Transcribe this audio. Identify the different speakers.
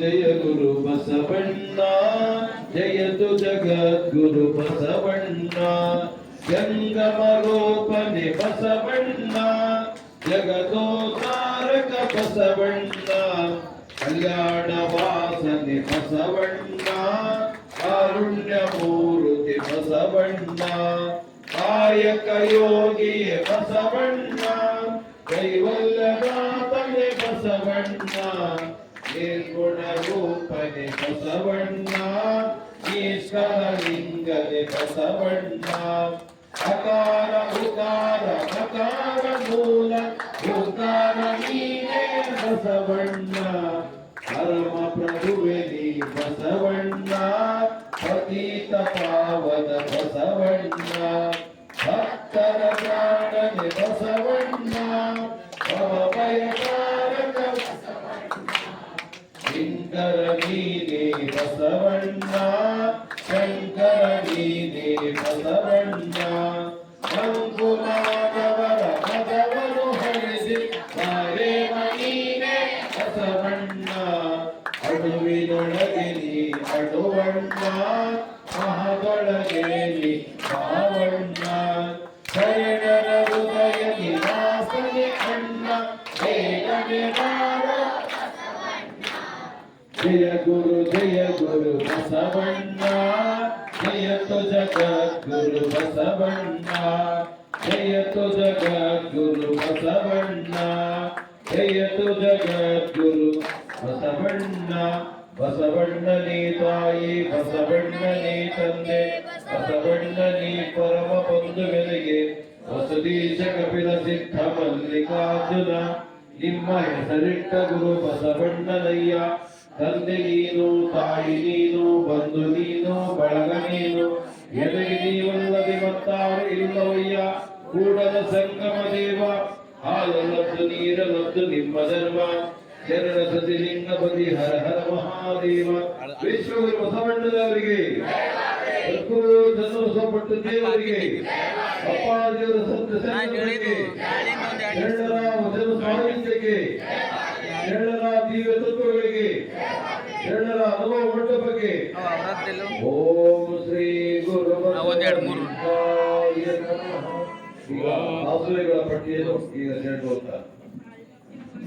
Speaker 1: ಜಯ ಗುರು ಬಸವಣ್ಣ, ಜಯತು ಜಗದ್ಗುರು ಬಸವಣ್ಣ ಜಂಗಮ ಗೋಪನೆ ಬಸವಣ್ಣ, ಜಗದೋತಾರಕ ಬಸವಣ್ಣ ಕಲ್ಯಾಣ ವಾಸನೆ ಬಸವಣ್ಣ, ಕಾರುಣ್ಯ ಮೂರುತಿ ಬಸವಣ್ಣ, ಕಾಯಕ ಯೋಗಿಯ ಬಸವಣ್ಣ, ಕೈವಲ್ಯನಾಥನೆ ಬಸವಣ್ಣ ನಿರ್ಗುಣ ರೂಪನೆ ಬಸವಣ್ಣ ಈಶ್ವರ ಲಿಂಗನೆ ಬಸವಣ್ಣ ಅಕಾರ ಉಕಾರ ಮಕಾರ ಮೂಲ ಉಕಾರ ನೀನೇ ಬಸವಣ್ಣ ಪರಮ ಪ್ರಭುವೆ ನೀ ಬಸವಣ್ಣ ಪತೀತ ಪಾವನ ಬಸವಣ್ಣ ಭಕ್ತರ ಪ್ರಾಣನೆ ಬಸವಣ್ಣ ಶಂಕರ ನೀನೇ ಬಸವಣ್ಣ ಶಂಕರ ನೀನೇ ಬಸವಣ್ಣ ಶಂಕುಮಾನವರ ಪದವನ್ನು ಹರಿಸಿ ಮಾರೇವ ನೀನೇ ಬಸವಣ್ಣ ಅಡುವಿನೊಳಗೆ ನೀ ಅಡುವಣ್ಣ ಮಹದೊಳಗೆ ನೀ ಮಾವಣ್ಣ ಶರಣರ ಹೃದಯ ನಿವಾಸನೆ ಅಣ್ಣ ಜಗದ್ಗುರು ಬಸವಣ್ಣ. ಜಯತು ಜಗದ್ಗುರು ಬಸವಣ್ಣ. ಜಯತು ಜಗದ್ಗುರು ಬಸವಣ್ಣ. ಬಸವಣ್ಣನೇ ತಾಯಿ ಬಸವಣ್ಣನೇ ತಂದೆ. ಬಸವಣ್ಣನೇ ಪರಮ ಬಂಧುಗಳಿಗೆ ವಸುದೀಶ ಕಪಿಲ ಸಿದ್ಧ ಮಲ್ಲಿಕಾರ್ಜುನ. ನಿಮ್ಮ ಹೆಸರಿಟ್ಟ ಗುರು ಬಸವಣ್ಣನಯ್ಯ. ತಂದೆ ನೀನು, ತಾಯಿ ನೀನು, ಬಂಧು ನೀನು, ಬಳಗ ನೀನು. ಎದೆಗೆ ನೀವಲ್ಲದೆ ಮತ್ತಾರು ಇಲ್ಲವಯ್ಯ ಕೂಡದ ಸಂಗಮ ದೇವ. ಹಾಲಲ್ಲದ್ದು ನೀರಲ್ಲದ್ದು ನಿಮ್ಮ ಧರ್ಮ. ಶರಣ ಸತಿಲಿಂಗ ಬದಿ ಹರ ಹರ ಮಹಾದೇವ. ವಿಶ್ವಗುರು ಬಸವಣ್ಣನವರಿಗೆ. ಸದ್ಗುರು ಚಂದ್ರಬಸವಪಟ್ಟ ದೇವರಿಗೆ. ಅಪ್ಪಾಜಿಯವರ ಸತ್ಯ ಶರಣರ ವಚನ ಸಾಹಿತ್ಯಕ್ಕೆ ಶರಣರ ದಿವ್ಯ ತತ್ವಗಳಿಗೆ. ಶರಣರ ಅನುಭವ ಮಂಟಪಕ್ಕೆ ಓಂ ಶ್ರೀ ಗುರು
Speaker 2: ಒಂದೆರಡು ಮೂರು.
Speaker 1: ಬಸವಲಿಂಗಾಯ ನಮಃ. ಈಗ ಆಸುರಿಗಳ ಪಟ್ಟಿಯನ್ನು ಈಗ ಶರಣ ಓದ್ತಾರೆ